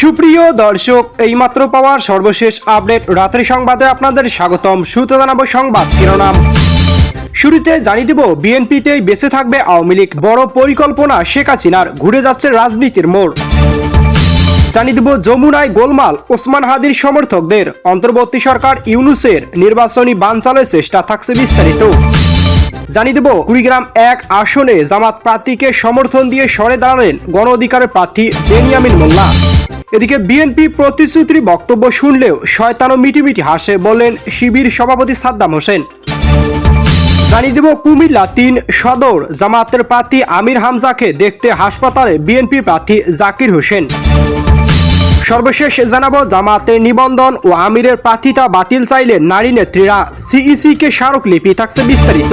সুপ্রিয় দর্শক, এইমাত্র পাওয়ার সর্বশেষ আপডেট। রাত্রি সংবাদে আপনাদের স্বাগতম। শুরুতে জানাব সংবাদ শিরোনাম। শুরুতে জানিয়ে দেব, বিএনপিতেই বেঁচে থাকবে আওয়ামী লীগ। বড় পরিকল্পনা শেখ হাসিনার, ঘুরে যাচ্ছে রাজনীতির মোড়। জানিয়ে দেব, যমুনায় গোলমাল, ওসমান হাদির সমর্থকদের। অন্তর্বর্তী সরকার ইউনুসের নির্বাচনী বানচালের চেষ্টা থাকছে বিস্তারিত। জানিয়ে দেব, কুড়িগ্রাম এক আসনে জামাত প্রার্থীকে সমর্থন দিয়ে সরে দাঁড়ালেন গণ অধিকারের প্রার্থী বেনিয়ামিন মোল্লা। এদিকে বিএনপি প্রতিশ্রুতির বক্তব্য শুনলেও শয়তানো মিটিমিটি হাসে বললেন শিবির সভাপতি সাদ্দাম হোসেন। জানিয়ে দেব, কুমিল্লা তিন সদর জামাতের প্রার্থী আমির হামজাকে দেখতে হাসপাতালে বিএনপি প্রার্থী জাকির হোসেন। সর্বশেষ জানাব, জামাতের নিবন্ধন ও আমিরের প্রার্থিতা বাতিল চাইলেন নারী নেত্রীরা সিইসি কে স্মারকলিপি থাকছে বিস্তারিত।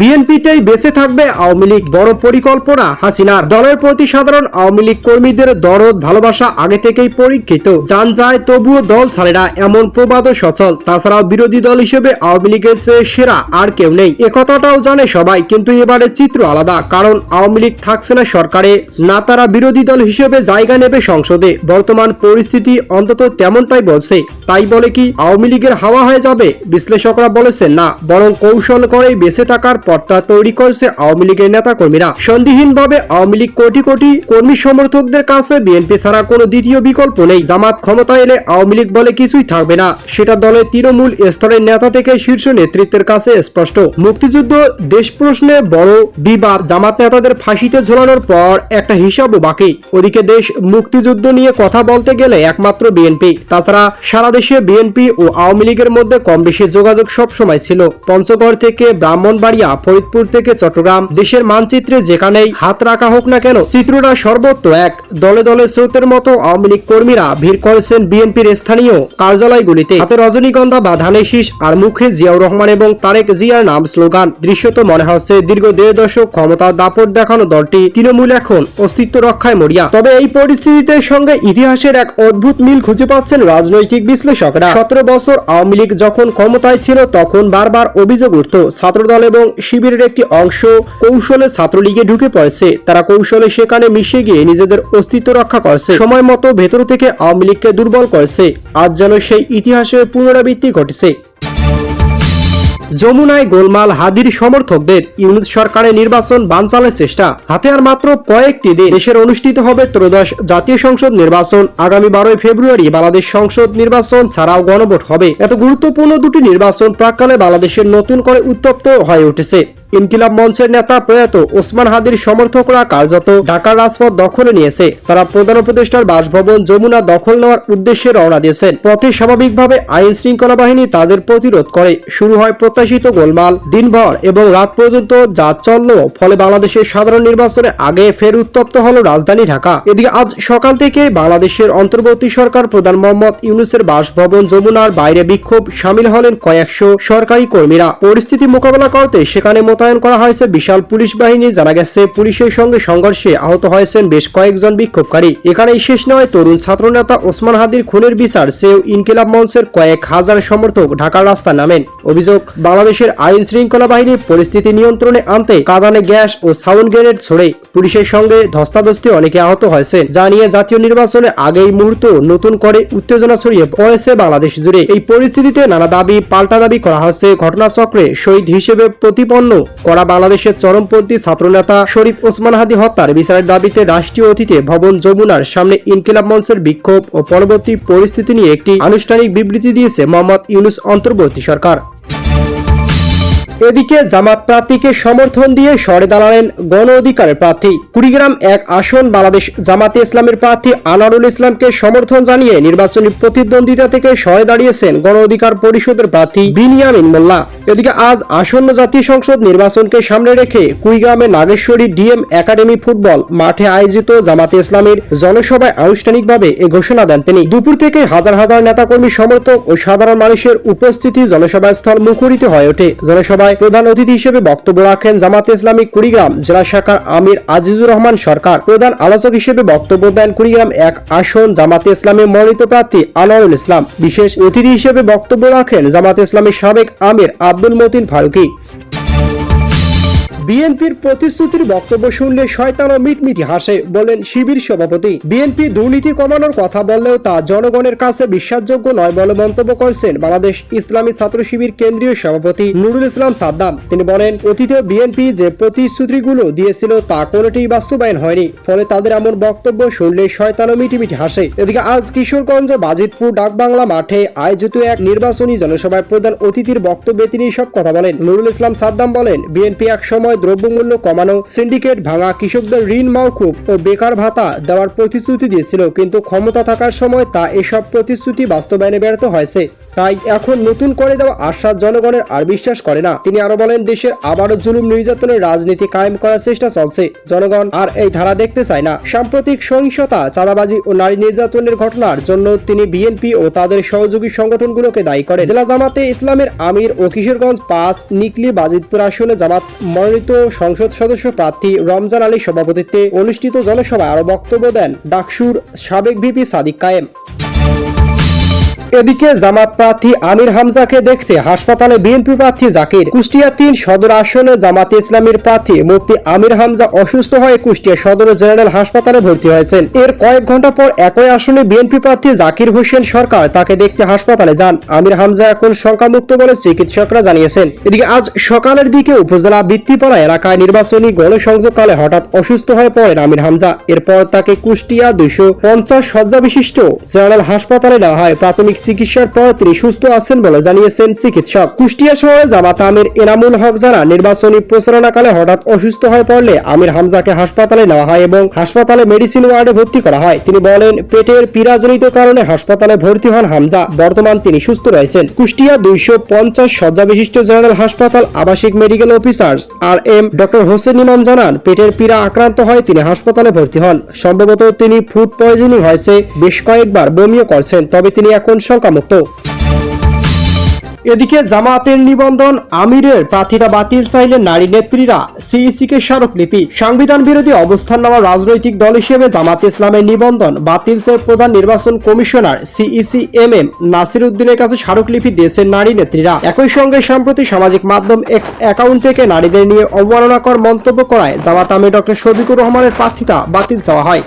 বিএনপিতেই বেঁচে থাকবে আওয়ামী লীগ। বড় পরিকল্পনা হাসিনার। দলের প্রতি সাধারণ আওয়ামী লীগ কর্মীদের দরদ, ভালোবাসা আগে থেকেই পরীক্ষিত। যান যায় তবুও দল ছাড়ে না, এমন প্রবাদও সচল। তাছাড়াও বিরোধী দল হিসেবে আওয়ামী লীগের চেয়ে সেরা আর কেউ নেই। একথাটাও জানে সবাই, কিন্তু এবারে চিত্র আলাদা। কারণ আওয়ামী লীগ থাকছে না সরকারে, না তারা বিরোধী দল হিসেবে জায়গা নেবে সংসদে। বর্তমান পরিস্থিতি অন্তত তেমনটাই বলছে। তাই বলে কি, আওয়ামী লীগের হাওয়া হয়ে যাবে? বিশ্লেষকরা বলেছেন না, বরং কৌশল করেই বেঁচে থাকার পথটা তৈরি করছে আওয়ামী লীগের নেতা কর্মীরা সন্দিহীনভাবে আওয়ামী লীগ কোটি কোটি কর্মী সমর্থকদের কাছে বিএনপি ছাড়া কোনো দ্বিতীয় বিকল্প নেই। জামাত ক্ষমতা এলে আওয়ামী লীগ বলে কিছুই থাকবে না। সেটা দলের তৃণমূল স্তরের নেতা থেকে শীর্ষ নেতৃত্বের কাছে স্পষ্ট। মুক্তিযুদ্ধ দেশ প্রশ্নে বড় বিবাদ। জামাত নেতাদের ফাঁসিতে ঝোলানোর পর একটা হিসাবও বাকি। ওদিকে দেশ মুক্তিযুদ্ধ নিয়ে কথা বলতে গেলে একমাত্র বিএনপি। তাছাড়া সারা দেশে বিএনপি ও আওয়ামী লীগের মধ্যে কম বেশি যোগাযোগ সব সময় ছিল। পঞ্চগড় থেকে ব্রাহ্মণবাড়িয়া ফরিদপুর থেকে চট্টগ্রাম। দেশের মানচিত্রে যেখানেই হাত রাখা হোক না কেন, চিত্রটা সর্বত্র এক। দলে দলে স্রোতের মতো আওয়ামী লীগ কর্মীরা ভিড় করেছেন বিএনপির স্থানীয় কার্যালয়গুলিতে। হাতে রজনীগন্ধা বা ধানের শীষ আর মুখে জিয়াউর রহমান এবং তারেক জিয়ার নাম স্লোগান। দৃশ্যত মনে হচ্ছে দীর্ঘ দেড় দশক ক্ষমতা দাপট দেখানো দলটি তৃণমূল এখন অস্তিত্ব রক্ষায় মরিয়া। তবে এই পরিস্থিতিতে সঙ্গে ইতিহাসের এক অদ্ভুত মিল খুঁজে পাচ্ছেন রাজনৈতিক বিশ্লেষকরা। সতেরো বছর আওয়ামী লীগ যখন ক্ষমতায় ছিল, তখন বারবার অভিযোগ উঠত ছাত্রদল এবং শিবিরের একটি অংশ কৌশলে ছাত্রলীগে ঢুকে পড়েছে। তারা কৌশলে সেখানে মিশে গিয়ে নিজেদের অস্তিত্ব রক্ষা করছে। সময় মতো ভেতর থেকে আওয়ামী লীগকে দুর্বল করেছে। আজ যেন সেই ইতিহাসের পুনরাবৃত্তি ঘটেছে। যমুনায় গোলমাল হাদির সমর্থকদের ইউনিট সরকারের নির্বাচন বানচালের চেষ্টা। হাতে আর মাত্র কয়েকটি দিন দেশের অনুষ্ঠিত হবে ত্রয়োদশ জাতীয় সংসদ নির্বাচন। আগামী বারোই ফেব্রুয়ারি বাংলাদেশ সংসদ নির্বাচন ছাড়াও গণভোট হবে। এত গুরুত্বপূর্ণ দুটি নির্বাচন প্রাককালে বাংলাদেশের নতুন করে উত্তপ্ত হয়ে উঠেছে। ইনকিলাব মঞ্চের নেতা প্রয়াত ওসমান হাদির সমর্থকরা কার্যত ঢাকার রাজপথ দখলে নিয়েছে। তারা প্রধান উপদেষ্টার বাসভবন যমুনা দখল নেওয়ার উদ্দেশ্যে রওনা দিয়েছেন। পথে স্বাভাবিকভাবে আইন শৃঙ্খলা বাহিনী তাদের প্রতিরোধ করে। শুরু হয় প্রত্যাশিত গোলমাল, দিনভর এবং রাত পর্যন্ত যা চলল, ফলে বাংলাদেশের সাধারণ নির্বাচনে আগে ফের উত্তপ্ত হল রাজধানী ঢাকা। এদিকে আজ সকাল থেকে বাংলাদেশের অন্তর্বর্তী সরকার প্রধান মোহাম্মদ ইউনুসের বাসভবন যমুনার বাইরে বিক্ষোভ সামিল হলেন কয়েকশো সরকারি কর্মীরা। পরিস্থিতি মোকাবেলা করতে সেখানে মোতায়েন করা হয়েছে বিশাল পুলিশ বাহিনী। জানা গেছে, পুলিশের সঙ্গে সংঘর্ষে আহত হয়েছেন বেশ কয়েকজন বিক্ষোভকারী। এখানেই শেষ নয়, তরুণ ছাত্রনেতা ওসমান হাদির খুনের বিচার। সেও ইনকিলাব মঞ্চের কয়েক হাজার সমর্থক ঢাকার রাস্তা নামেন। অভিযোগ, বাংলাদেশের আইন শৃঙ্খলা বাহিনী পরিস্থিতি নিয়ন্ত্রণে আনতে কাদানে গ্যাস ও সাউন্ড গ্রেনেড ছড়ে। পুলিশের সঙ্গে ধস্তাধস্তি অনেকে আহত হয়েছেন। যা নিয়ে জাতীয় নির্বাচনে আগেই মুহূর্ত নতুন করে উত্তেজনা ছড়িয়ে পড়েছে বাংলাদেশ জুড়ে। এই পরিস্থিতিতে নানা দাবি, পাল্টা দাবি করা হচ্ছে ঘটনাচক্রে শহীদ হিসেবে প্রতিপন্ন করা বাংলাদেশের চরমপন্থী ছাত্রনেতা শরীফ ওসমান হাদি হত্যার বিচারের দাবিতে রাষ্ট্রীয় অতিথি ভবন যমুনার সামনে ইনকিলাব মঞ্চের বিক্ষোভ ও পরবর্তী পরিস্থিতি নিয়ে একটি আনুষ্ঠানিক বিবৃতি দিয়েছে মোহাম্মদ ইউনুস অন্তর্বর্তী সরকার। এদিকে জামাত প্রার্থীকে সমর্থন দিয়ে সরে দাঁড়ালেন গণ অধিকারের প্রার্থী। কুড়িগ্রাম এক আসন বাংলাদেশ জামাতে ইসলামের প্রার্থী আনারুল ইসলামকে সমর্থন জানিয়ে নির্বাচনী প্রতিদ্বন্দ্বিতা থেকে সরে দাঁড়িয়েছেন গণ অধিকার পরিষদের প্রার্থী বিনিয়ামিন মোল্লা। এদিকে আজ আসন্ন জাতীয় সংসদ নির্বাচনকে সামনে রেখে কুড়িগ্রামের নাগেশ্বরী ডিএম একাডেমি ফুটবল মাঠে আয়োজিত জামাতে ইসলামের জনসভায় আনুষ্ঠানিকভাবে এ ঘোষণা দেন তিনি। দুপুর থেকে হাজার হাজার নেতাকর্মী, সমর্থক ও সাধারণ মানুষের উপস্থিতি জনসভা স্থল মুখরিত হয়ে ওঠে। জনসভায় সময় প্রধান অতিথি হিসেবে বক্তব্য রাখেন জামাতে ইসলামী কুড়িগ্রাম জেলা শাখার আমির আজিজুর রহমান সরকার। প্রধান আলোচক হিসেবে বক্তব্য দেন কুড়িগ্রাম এক আসন জামাতে ইসলামের মনোনীত প্রার্থী আনোয়ারুল ইসলাম। বিশেষ অতিথি হিসেবে বক্তব্য রাখেন জামাতে ইসলামী সাবেক আমির আব্দুল মতিন ফারুকী। বিএনপির প্রতিশ্রুতির বক্তব্য শুনলে শয়তান ও মিটমিটি হাসে, বলেন শিবির সভাপতি। বিএনপি দুর্নীতি কমানোর কথা বললেও তা জনগণের কাছে বিশ্বাসযোগ্য নয় বলে মন্তব্য করেছেন বাংলাদেশ ইসলামী ছাত্র শিবির কেন্দ্রীয় সভাপতি নুরুল ইসলাম সাদ্দাম। তিনি বলেন অতীতে বিএনপি যে প্রতিশ্রুতিগুলো দিয়েছিল তা কোনোটি বাস্তবায়ন হয়নি। ফলে তাদের এমন বক্তব্য শুনলে শয়তান মিটিমিটি হাসে। এদিকে আজ কিশোরগঞ্জ বাজিতপুর ডাকবাংলা মাঠে আয়োজিত এক নির্বাচনী জনসভায় প্রধান অতিথির বক্তব্যে তিনি সব কথা বলেন। নুরুল ইসলাম সাদ্দাম বলেন, বিএনপি এক সময় দ্রব্যমূল্য কমানো সিন্ডিকেট ভাঙা, কৃষকদের ঋণ মওকুফ ও বেকার ভাতা দেওয়ার প্রতিশ্রুতি দিয়েছিল। কিন্তু ক্ষমতা থাকার সময় তা এসব প্রতিশ্রুতি বাস্তবায়নে ব্যর্থ হয়েছে। তাই এখন নতুন করে দেওয়া আশ্বাস জনগণের আর বিশ্বাস করে না। তিনি আরও বলেন, দেশের আবারও জুলুম নির্যাতনের রাজনীতি কায়েম করার চেষ্টা চলছে। জনগণ আর এই ধারা দেখতে চায় না। সাম্প্রতিক সহিংসতা, চাঁদাবাজি ও নারী নির্যাতনের ঘটনার জন্য তিনি বিএনপি ও তাদের সহযোগী সংগঠনগুলোকে দায়ী করেন। জেলা জামাতে ইসলামের আমির ও কিশোরগঞ্জ পাঁচ, নিকলি বাজিতপুর আসনে জামাত মনোনীত সংসদ সদস্য প্রার্থী রমজান আলীর সভাপতিত্বে অনুষ্ঠিত জনসভায় আরও বক্তব্য দেন ডাকসুর সাবেক ভিপি সাদিক কায়েম। এদিকে জামাত প্রার্থী আমির হামজাকে দেখতে হাসপাতালে বিএনপি প্রার্থী জাকির। কুষ্টিয়া তিন সদর আসনে জামাতে ইসলামীর প্রার্থী মুফতি আমির হামজা অসুস্থ হয়ে কুষ্টিয়া সদর জেনারেল হাসপাতালে ভর্তি হয়েছেন। এর কয়েক ঘণ্টা পর একই আসনে বিএনপি প্রার্থী জাকির হোসেন সরকার তাকে দেখতে হাসপাতালে যান। আমির হামজা এখন সংখ্যামুক্ত বলে চিকিৎসকরা জানিয়েছেন। এদিকে আজ সকালের দিকে উপজেলা বৃত্তিপাড়া এলাকায় নির্বাচনী গণসংযোগকালে হঠাৎ অসুস্থ হয়ে পড়েন আমির হামজা। এরপর তাকে কুষ্টিয়া দুইশো পঞ্চাশ শয্যা বিশিষ্ট জেনারেল হাসপাতালে নেওয়া হয়। প্রাথমিক চিকিৎসার পর তিনি সুস্থ আছেন বলে জানিয়েছেন চিকিৎসক। কুষ্টিয়া শহরে জামাত আমির এনামুল হক যারা নির্বাচনী প্রচারণাকালে হঠাৎ অসুস্থ হয়ে পড়লে আমির হামজাকে হাসপাতালে নেওয়া হয় এবং হাসপাতালে মেডিসিন ওয়ার্ডে ভর্তি করা হয়। তিনি বলেন, পেটের পীড়াজনিত কারণে হাসপাতালে ভর্তি হন হামজা। বর্তমান তিনি সুস্থ রয়েছেন। কুষ্টিয়া দুইশো পঞ্চাশ শয্যা বিশিষ্ট জেনারেল হাসপাতাল, আবাসিক medical officers R M doctor Hossain Imam জানান, পেটের পীড়া আক্রান্ত হয় তিনি হাসপাতালে ভর্তি হন। সম্ভবত তিনি ফুড পয়জনিং হয়েছে, বেশ কয়েকবার বমিও করছেন, তবে তিনি এখন শঙ্কামুক্ত। এদিকে জামাতের নিবন্ধন, আমিরের প্রার্থিতা বাতিল চাইলে নারী নেত্রীরা সিইসি কে স্মারকলিপি সংবিধান বিরোধী অবস্থান নেওয়া রাজনৈতিক দল হিসেবে জামাত ইসলামের নিবন্ধন বাতিল প্রধান নির্বাচন commissioner CEC M M Nasir উদ্দিনের কাছে স্মারকলিপি দিয়েছেন নারী নেত্রীরা। একই সঙ্গে সম্প্রতি সামাজিক মাধ্যম এক্স অ্যাকাউন্ট থেকে নারীদের নিয়ে অবমাননাকর মন্তব্য করায় জামাত আমির ডক্টর শফিকুর রহমানের প্রার্থিতা বাতিল চাওয়া হয়।